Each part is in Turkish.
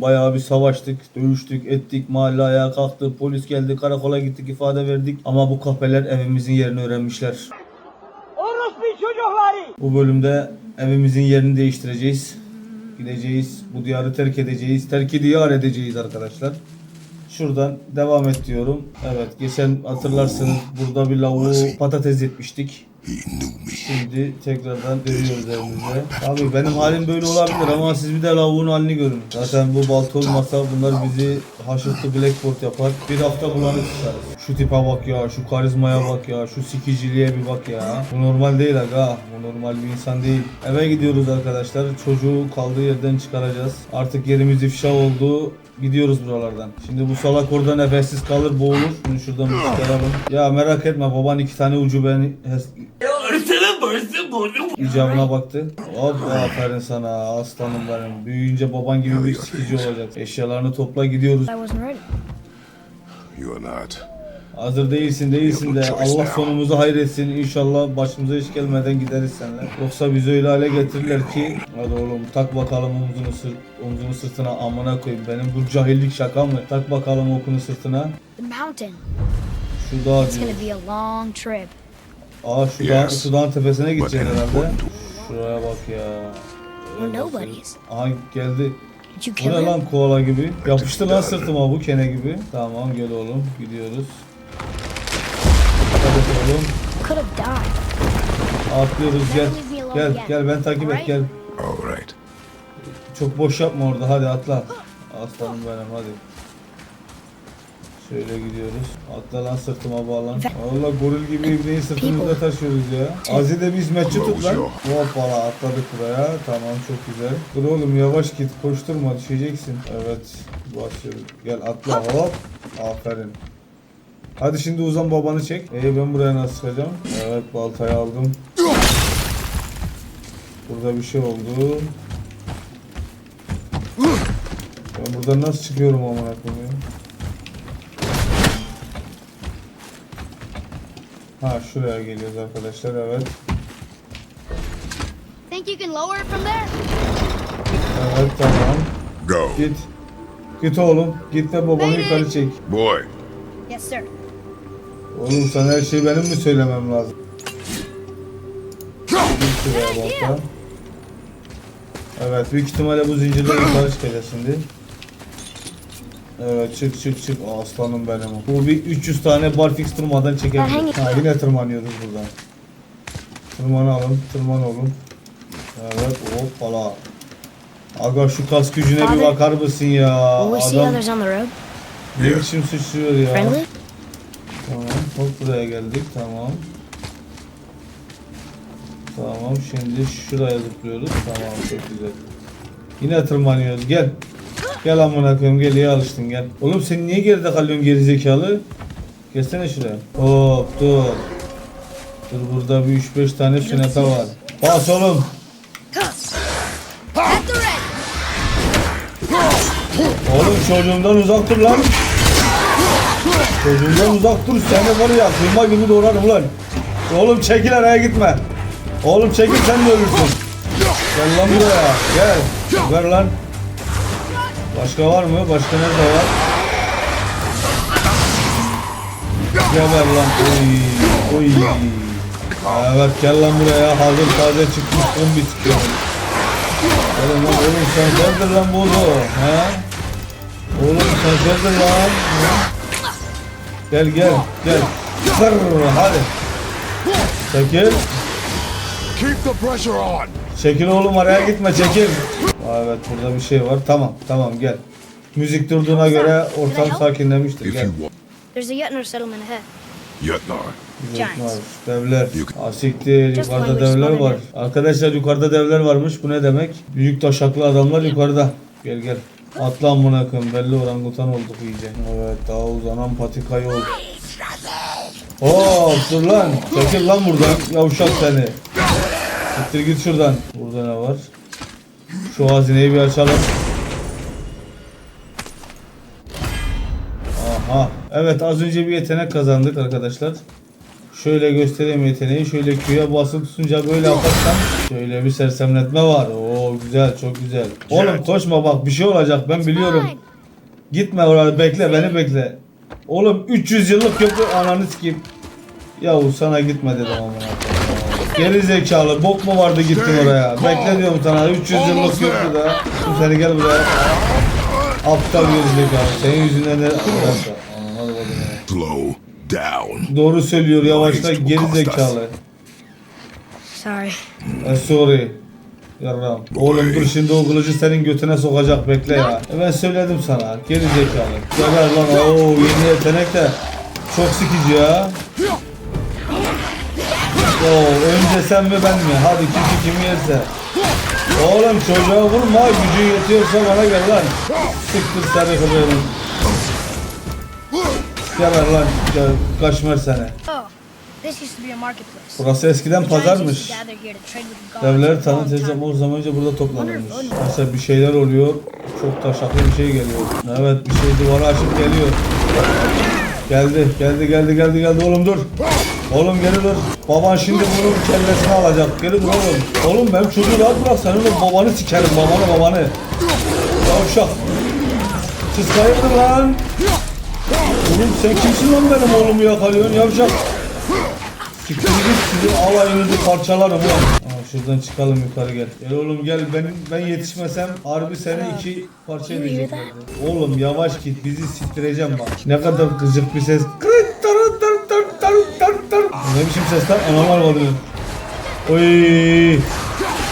Bayağı bir savaştık, dövüştük, ettik, mahalle ayağa kalktı, polis geldi, karakola gittik, ifade verdik. Ama bu kahpeler evimizin yerini öğrenmişler. Orospu çocukları! Bu bölümde evimizin yerini değiştireceğiz. Gideceğiz, bu diyarı terk edeceğiz, terki diyar edeceğiz arkadaşlar. Şuradan devam et diyorum. Evet, geçen hatırlarsınız burada bir lavuğu patates etmiştik. Şimdi tekrardan dönüyoruz evimize. Abi benim halim böyle olabilir ama siz bir de lavuğun halini görün. Zaten bu balta olmasa bunlar bizi haşırtı Blackboard yapar. Bir hafta bulanık tutarız. Şu tipe bak ya, şu karizmaya bak ya, şu sikiciliğe bir bak ya. Bu normal değil aga. Bu normal bir insan değil. Eve gidiyoruz arkadaşlar. Çocuğu kaldığı yerden çıkaracağız. Artık yerimiz ifşa oldu. Gidiyoruz buralardan. Şimdi bu salak orada nefessiz kalır boğulur. Bunu şuradan bir çıkaralım. Ya merak etme baban iki tane ucu beni icabına baktı. Hop aferin sana aslanım benim. Büyüyünce baban gibi bir sikici olacak. Eşyalarını topla gidiyoruz. You are not. Hazır değilsin değilsin de Allah sonumuzu hayretsin. İnşallah başımıza hiç gelmeden gideriz seninle. Yoksa bizi öyle hale getirirler ki hadi oğlum tak bakalım omzunu, sırt, omzunu sırtına amına koyayım. Benim bu cahillik şaka mı? Tak bakalım okunu sırtına. The mountain. Şu dağ It's diyor. Aa şu, dağ, Yes. şu dağın tepesine an herhalde. Şuraya bak ya. Aha geldi. Did you Bu kill ne lan koala gibi? Yapıştı lan sırtıma bu kene gibi. Tamam gel oğlum gidiyoruz. Hadi oğlum. Atlıyoruz gel. Gel gel ben takip et gel. Çok boş yapma orada hadi atla. Aslanım benim hadi. Şöyle gidiyoruz. Atla lan sırtıma bağlan. Valla goril gibi ibneyi sırtımızda taşıyoruz ya. Azide bir hizmetçi tut lan. Hoppala atladık buraya. Tamam çok güzel. Dur oğlum yavaş git koşturma düşeceksin. Evet basıyoruz. Gel atla hop. Aferin. Hadi şimdi uzan babanı çek. Ee ben buraya nasıl çıkacağım? Evet baltayı aldım. Burada bir şey oldu. Ben buradan nasıl çıkıyorum amına koyayım Ha şuraya geliyoruz arkadaşlar evet. Think you can lower it from there? Evet tamam. Go. Git. Git oğlum. Git ve babanı yukarı çek. Boy. Yes, sir. Oğlum sana her şeyi benim mi söylemem lazım? Git şuraya balta. Evet büyük ihtimalle bu zincirle yukarı çıkacağız şimdi. Evet çık çık çık aslanım benim. Bu bir 300 tane barfix durmadan çekebilir. Ha yine tırmanıyoruz buradan. Tırmanalım, tırman oğlum. Evet hoppala. Aga şu kas gücüne bir Abi. bakar mısın ya? Adam ne biçim sıçrıyor ya? Friendly? Tamam hop buraya geldik tamam. Tamam şimdi şuraya zıplıyoruz. Tamam çok güzel. Yine tırmanıyoruz gel. Gel amına koyayım gel iyi alıştın gel. Oğlum sen niye geride kalıyorsun geri zekalı? Gelsene şuraya. Hop dur. Dur burada bir 3-5 tane sünete var. Bas oğlum. Oğlum çocuğumdan uzak dur lan. Çocuğumdan uzak dur seni var ya kıyma gibi doğrarım lan. Oğlum çekil araya gitme. Oğlum çekil sen de ölürsün. Gel lan buraya gel. Ver lan. Başka var mı? Başka nerede var? Geber lan. Oy. Oy. Evet gel lan buraya. Hazır taze çıkmış zombi çıkıyor. Oğlum lan oğlum sen sevdin lan bunu. He? Oğlum sen sevdin lan. Gel gel gel. Sır hadi. Çekil. Keep the pressure on. Çekil oğlum araya gitme çekil. Aa, evet burada bir şey var. Tamam tamam gel. Müzik durduğuna göre ortam sakinlemiştir. Gel. There's a Yutner settlement ahead. Yetnar. Giants. Devler. Asiktir yukarıda devler var. Arkadaşlar yukarıda devler varmış. Bu ne demek? Büyük taşaklı adamlar yukarıda. Gel gel. Atla amına koyayım. Belli orangutan olduk iyice. Evet daha uzanan patika yol. Hop dur lan. Çekil lan buradan. Yavşak seni. Gittir git şuradan. Burada ne var? Şu hazineyi bir açalım. Aha. Evet az önce bir yetenek kazandık arkadaşlar. Şöyle göstereyim yeteneği. Şöyle Q'ya basılı tutunca böyle yaparsam şöyle bir sersemletme var. Oo güzel, çok güzel. Oğlum koşma bak bir şey olacak ben biliyorum. Gitme oraya bekle beni bekle. Oğlum 300 yıllık köprü ananı sikeyim. Yahu sana gitme dedim amına koyayım. Geri zekalı bok mu vardı gittin oraya. Bekle diyorum sana 300 yıllık köprüde. Şimdi seni gel buraya. Aptal geri zekalı. Senin yüzünden de... Arkadaşlar. Slow down. Doğru söylüyor yavaşla geri zekalı. Sorry. E, sorry. Yarram. Oğlum dur şimdi o kılıcı senin götüne sokacak bekle ya. E, ben söyledim sana. Geri zekalı. Geber lan. Oo yeni yetenek de çok sıkıcı ya. Oo önce sen mi ben mi? Hadi kim kimi yerse. Oğlum çocuğa vurma gücün yetiyorsa bana gel lan. Sıktır seni kılığını. Geber lan. Gel, Kaşmer seni. Burası eskiden pazarmış. Devleri for a long tanıt time. etsem o zaman önce burada toplanırmış. Mesela bir şeyler oluyor. Çok taşaklı bir şey geliyor. Evet bir şey duvarı açıp geliyor. Geldi geldi geldi geldi geldi oğlum dur. Oğlum geri dur. Baban şimdi bunun kellesini alacak. Dur oğlum. Oğlum ben çocuğu rahat bırak senin o babanı sikerim babanı babanı. Yavşak. Siz hayırdır lan? Oğlum sen kimsin lan benim oğlumu yakalıyorsun yavşak? Siktir git sizin alayınızı parçalarım ulan. Aa, şuradan çıkalım yukarı gel. Gel oğlum gel benim ben yetişmesem harbi seni iki parça edeceklerdi. Oğlum yavaş git bizi siktireceğim bak. Ne kadar gıcık bir ses. Ne biçim sesler? Anormal oluyor. Oy.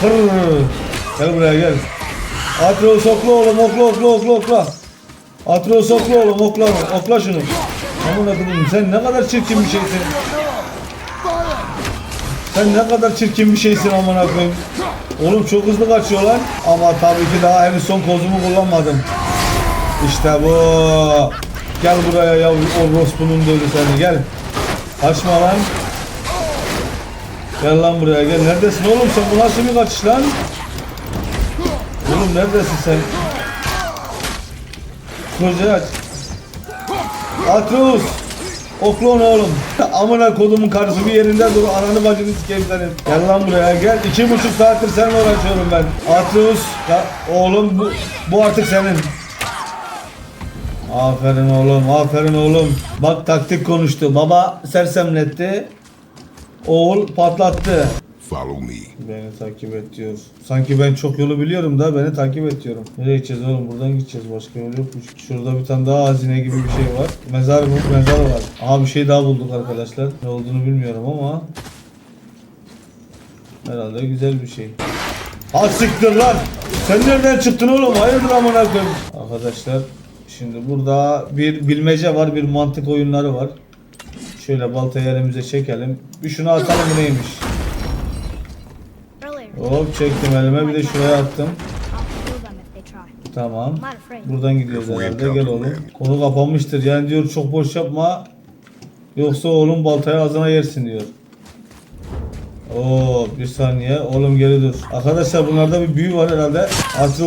Hırr. Gel buraya gel. Atros okla oğlum okla okla okla okla. Atros okla oğlum okla okla şunu. Aman akıllım sen ne kadar çirkin bir şeysin. Sen ne kadar çirkin bir şeysin amına koyayım. Oğlum çok hızlı kaçıyor lan. Ama tabii ki daha henüz son kozumu kullanmadım. İşte bu. Gel buraya ya orospunun dölü seni gel. Kaçma lan. Gel lan buraya gel. Neredesin oğlum sen? Bu nasıl bir kaçış lan? Oğlum neredesin sen? Kılıcı aç. Atrus. Okla oğlum. Amına kodumun karısı bir yerinde dur. Ananı bacını sikeyim senin. Gel lan buraya gel. İki buçuk saattir seninle uğraşıyorum ben. Atrus. Ya, oğlum bu, bu artık senin. Aferin oğlum. Aferin oğlum. Bak taktik konuştu. Baba sersemletti. Oğul patlattı. Follow me. Beni takip et diyor. Sanki ben çok yolu biliyorum da beni takip et diyorum. Nereye gideceğiz oğlum? Buradan gideceğiz. Başka yol yokmuş. Şurada bir tane daha hazine gibi bir şey var. Mezar bu. Mezar var. Aha bir şey daha bulduk arkadaşlar. Ne olduğunu bilmiyorum ama. Herhalde güzel bir şey. Ha siktir lan! Sen nereden çıktın oğlum? Hayırdır amına koyayım? Arkadaşlar şimdi burada bir bilmece var, bir mantık oyunları var. Şöyle baltayı elimize çekelim. Bir şunu atalım bu neymiş? Hop çektim elime bir de şuraya attım. Tamam. Buradan gidiyoruz herhalde. Gel oğlum. Konu kapanmıştır. Yani diyor çok boş yapma. Yoksa oğlum baltayı ağzına yersin diyor. Oo bir saniye. Oğlum geri dur. Arkadaşlar bunlarda bir büyü var herhalde.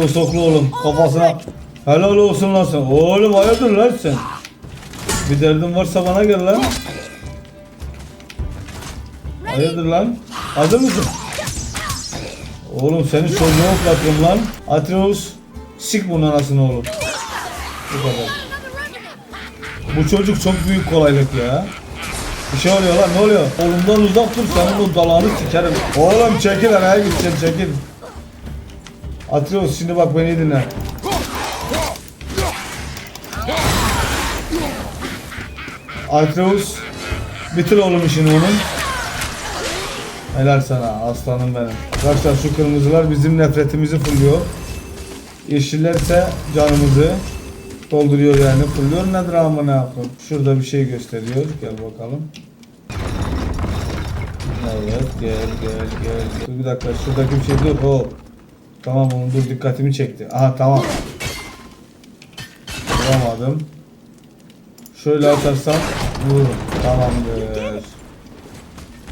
O soklu oğlum. Kafasına. Helal olsun lan sen. Oğlum hayırdır lan sen. Bir derdin varsa bana gel lan. Hayırdır lan? Hazır mısın? Oğlum senin çocuğunu otlattım lan. Atreus sik bunun anasını oğlum. Bu kadar. Bu çocuk çok büyük kolaylık ya. Bir şey oluyor lan ne oluyor? Oğlumdan uzak dur senin o dalağını sikerim. Oğlum çekil araya gideceksin çekil. Atreus şimdi bak beni dinle. Atreus bitir oğlum işini onun. Helal sana aslanım benim. Arkadaşlar şu kırmızılar bizim nefretimizi fulluyor. Yeşillerse canımızı dolduruyor yani. Fulluyor nedir amına koyayım? Şurada bir şey gösteriyor. Gel bakalım. Evet gel gel gel. Dur bir dakika şuradaki bir şey dur. Hop. Tamam onu dur dikkatimi çekti. Aha tamam. Vuramadım. Şöyle atarsam vururum. Tamamdır.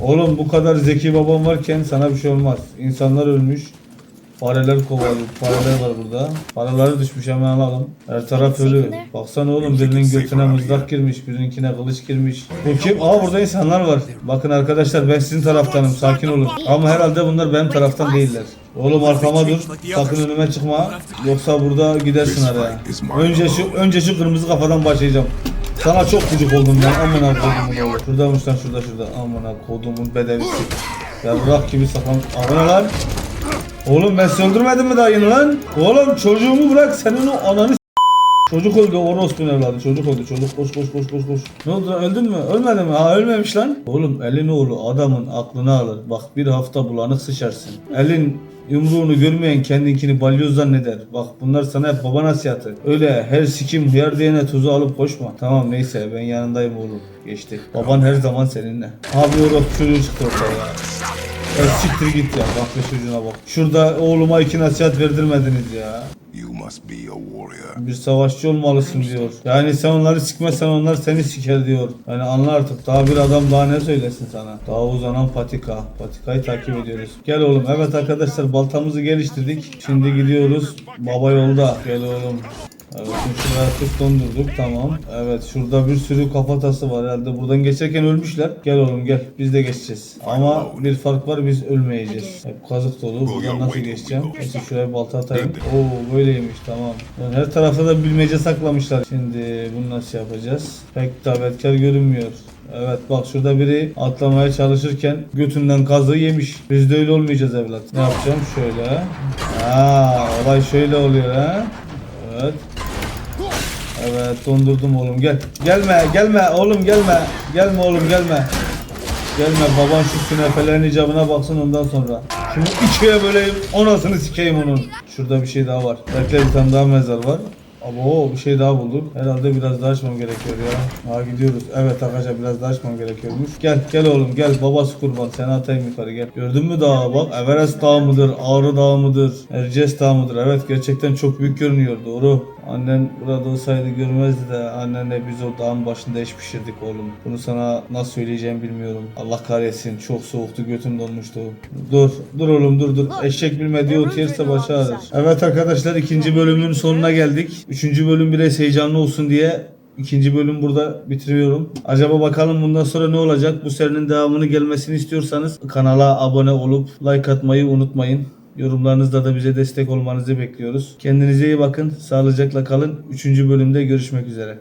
Oğlum bu kadar zeki babam varken sana bir şey olmaz. İnsanlar ölmüş. Fareler kovalıyor. Fareler var burada. Fareleri düşmüş hemen alalım. Her taraf ölü. Baksana oğlum birinin götüne mızrak girmiş. Birininkine kılıç girmiş. Bu kim? Aa burada insanlar var. Bakın arkadaşlar ben sizin taraftanım. Sakin olun. Ama herhalde bunlar benim taraftan değiller. Oğlum arkama dur. Sakın önüme çıkma. Yoksa burada gidersin araya. Önce şu önce şu kırmızı kafadan başlayacağım. Sana çok gıcık oldum ben. Amına kodumun. Şuradaymış lan şurada şurada. Amına kodumun bedevisi. Ya bırak gibi saklan. Amına lan. Oğlum ben söndürmedim mi daha yeni lan? Oğlum çocuğumu bırak senin o ananı Çocuk öldü orospunun evladı çocuk öldü çocuk koş koş koş koş koş Ne oldu lan öldün mü ölmedin mi ha ölmemiş lan Oğlum elin oğlu adamın aklını alır bak bir hafta bulanık sıçarsın Elin yumruğunu görmeyen kendinkini balyoz zanneder. Bak bunlar sana hep baba nasihatı. Öyle her sikim hıyar diyene tuzu alıp koşma. Tamam neyse ben yanındayım oğlum. Geçti. Baban her zaman seninle. Abi orospu çocuğu çıktı ortaya ya siktir git ya bak be çocuğuna bak. Şurada oğluma iki nasihat verdirmediniz ya. You must be a warrior. Bir savaşçı olmalısın diyor. Yani sen onları sikmezsen onlar seni siker diyor. Yani anla artık daha bir adam daha ne söylesin sana. Daha uzanan patika. Patikayı takip ediyoruz. Gel oğlum. Evet arkadaşlar baltamızı geliştirdik. Şimdi gidiyoruz. Baba yolda. Gel oğlum. Evet şimdi şuraya tık dondurduk tamam. Evet şurada bir sürü kafatası var herhalde. Buradan geçerken ölmüşler. Gel oğlum gel biz de geçeceğiz. Ama bir fark var biz ölmeyeceğiz. Hep kazık dolu. Buradan nasıl geçeceğim? Neyse şuraya balta atayım. Oo böyleymiş tamam. Yani her tarafa da bilmece saklamışlar. Şimdi bunu nasıl yapacağız? Pek davetkar görünmüyor. Evet bak şurada biri atlamaya çalışırken götünden kazığı yemiş. Biz de öyle olmayacağız evlat. Ne yapacağım? Şöyle. Aa, olay şöyle oluyor ha. Evet. Evet dondurdum oğlum gel. Gelme gelme oğlum gelme. Gelme oğlum gelme. Gelme baban şu künefelerin icabına baksın ondan sonra. Şimdi ikiye böleyim onasını sikeyim onun. Şurada bir şey daha var. Bekle bir tane daha mezar var. Abo bir şey daha bulduk. Herhalde biraz daha açmam gerekiyor ya. Ha gidiyoruz. Evet arkadaşlar biraz daha açmam gerekiyormuş. Gel gel oğlum gel. Babası kurban. Seni atayım yukarı gel. Gördün mü dağı bak. Everest dağı mıdır? Ağrı dağı mıdır? Erciyes dağı mıdır? Evet gerçekten çok büyük görünüyor. Doğru. Annen burada olsaydı görmezdi de annenle biz o dağın başında iş pişirdik oğlum. Bunu sana nasıl söyleyeceğim bilmiyorum. Allah kahretsin çok soğuktu götüm donmuştu. Dur dur oğlum dur dur. Eşek bilmediği ot yerse başı ağrır. Evet arkadaşlar ikinci bölümün sonuna geldik. Üçüncü bölüm biraz heyecanlı olsun diye İkinci bölüm burada bitiriyorum. Acaba bakalım bundan sonra ne olacak? Bu serinin devamını gelmesini istiyorsanız kanala abone olup like atmayı unutmayın. Yorumlarınızda da bize destek olmanızı bekliyoruz. Kendinize iyi bakın. Sağlıcakla kalın. Üçüncü bölümde görüşmek üzere.